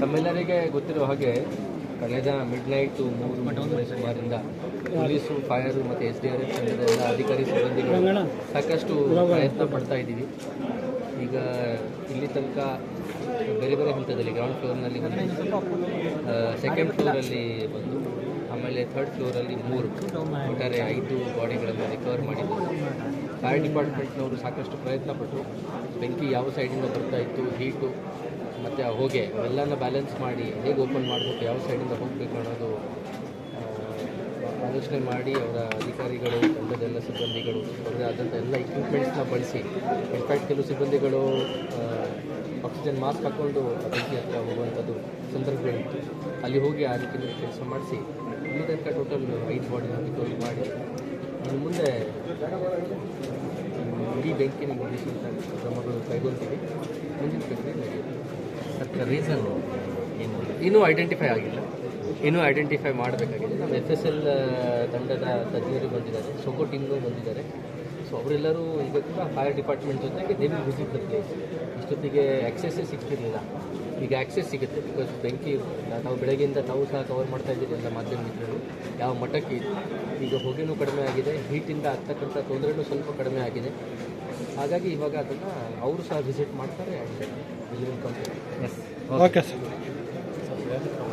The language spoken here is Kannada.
ತಮ್ಮೆಲ್ಲರಿಗೆ ಗೊತ್ತಿರೋ ಹಾಗೆ ಕಳೆದ ಮಿಡ್ ನೈಟು ಮೂರು ಗಂಟೆ ಸುಮಾರಿಂದ ಪೊಲೀಸು ಫೈರು ಮತ್ತು ಎಸ್ ಡಿ ಆರ್ ಎಫ್ ಎಲ್ಲ ಅಧಿಕಾರಿ ಸಿಬ್ಬಂದಿಗಳು ಸಾಕಷ್ಟು ಪ್ರಯತ್ನ ಪಡ್ತಾ ಇದ್ದೀವಿ. ಈಗ ಇಲ್ಲಿ ತನಕ ಬೇರೆ ಬೇರೆ ಹಂತದಲ್ಲಿ ಗ್ರೌಂಡ್ ಫ್ಲೋರ್ನಲ್ಲಿ ಒಂದು ಸೆಕೆಂಡ್ ಫ್ಲೋರಲ್ಲಿ ಬಂದು, ಆಮೇಲೆ ಥರ್ಡ್ ಫ್ಲೋರಲ್ಲಿ ಮೂರು, ಒಟ್ಟಾರೆ ಐದು ಬಾಡಿಗಳನ್ನು ರಿಕವರ್ ಮಾಡಿದ್ದಾರೆ ಫೈರ್ ಡಿಪಾರ್ಟ್ಮೆಂಟ್ನವರು ಸಾಕಷ್ಟು ಪ್ರಯತ್ನ ಪಟ್ಟರು ಬೆಂಕಿ ಯಾವ ಸೈಡಿಂದ ಬರ್ತಾ ಇತ್ತು ಹೀಟು ಮತ್ತು ಹೋಗೆ, ಅವೆಲ್ಲನ ಬ್ಯಾಲೆನ್ಸ್ ಮಾಡಿ ಹೇಗೆ ಓಪನ್ ಮಾಡಬೇಕು, ಯಾವ ಸೈಡಿಂದ ಹೋಗಬೇಕು ಅನ್ನೋದು ಆಲೋಚನೆ ಮಾಡಿ ಅವರ ಅಧಿಕಾರಿಗಳು ತಂಡದೆಲ್ಲ ಸಿಬ್ಬಂದಿಗಳು ಅವರದೇ ಆದಂಥ ಎಲ್ಲ ಇಕ್ವಿಪ್ಮೆಂಟ್ಸ್ನ ಬಳಸಿ. ಇನ್ಫ್ಯಾಕ್ಟ್ ಕೆಲವು ಸಿಬ್ಬಂದಿಗಳು ಆಕ್ಸಿಜನ್ ಮಾಸ್ಕ್ ಹಾಕ್ಕೊಂಡು ಬೆಂಕಿ ಹತ್ತಿರ ಹೋಗುವಂಥದ್ದು ಸಂದರ್ಭಗಳಿತ್ತು. ಅಲ್ಲಿ ಹೋಗಿ ಆ ರೀತಿಯಲ್ಲಿ ಕೆಲಸ ಮಾಡಿಸಿ ಇಲ್ಲಿ ತನಕ ಟೋಟಲ್ ಐದು ಬಾಡಿನ ರಿಕವರಿ ಮಾಡಿ. ಇನ್ನು ಮುಂದೆ ಇಡೀ ಬೆಂಕಿನ ಕ್ರಮಗಳು ಕೈಗೊಳ್ತೀವಿ ಮುಂದಿನ ಪ್ರಕ್ರಿಯೆ ನಡೆಯುತ್ತೆ. ಅದಕ್ಕೆ ರೀಸನ್ ಏನು? ಇನ್ನೂ ಐಡೆಂಟಿಫೈ ಆಗಿಲ್ಲ. ಇನ್ನೂ ಐಡೆಂಟಿಫೈ ಮಾಡಬೇಕಾಗಿದೆ. ನಮ್ಮ ಎಫ್ ಎಸ್ ಎಲ್ ತಂಡದ ತಜ್ಞರು ಬಂದಿದ್ದಾರೆ. ಸೊಗೋ ಟೀಮ್ಗೂ ಬಂದಿದ್ದಾರೆ. ಸೊ ಅವರೆಲ್ಲರೂ ಈಗ ಕೂಡ ಫೈರ್ ಡಿಪಾರ್ಟ್ಮೆಂಟ್ ಜೊತೆಗೆ ದೇವಿ ವಿಲ್ ವಿಸಿಟ್ ದ ಪ್ಲೇಸ್ ಸಿಗ್ತಿರಲಿಲ್ಲ. ಈಗ ಆಕ್ಸೆಸ್ ಸಿಗುತ್ತೆ ಬಿಕಾಸ್ ಬೆಂಕಿ ನಾವು ಬೆಳಗ್ಗೆಯಿಂದ ತಾವು ಸಹ ಕವರ್ ಮಾಡ್ತಾ ಇದ್ದೀವಿ ಎಲ್ಲ ಮಾಧ್ಯಮ ಮಿತ್ರರು. ಯಾವ ಮಟ್ಟಕ್ಕೆ ಈಗ ಹೊಗೆನೂ ಕಡಿಮೆ ಆಗಿದೆ ಹೀಟಿಂದ ಆಗ್ತಕ್ಕಂಥ ತೊಂದರೆನೂ ಸ್ವಲ್ಪ ಕಡಿಮೆ ಆಗಿದೆ. ಹಾಗಾಗಿ ಇವಾಗ ಅದನ್ನು ಅವರು ಸಹ ವಿಸಿಟ್ ಮಾಡ್ತಾರೆ. Okay sir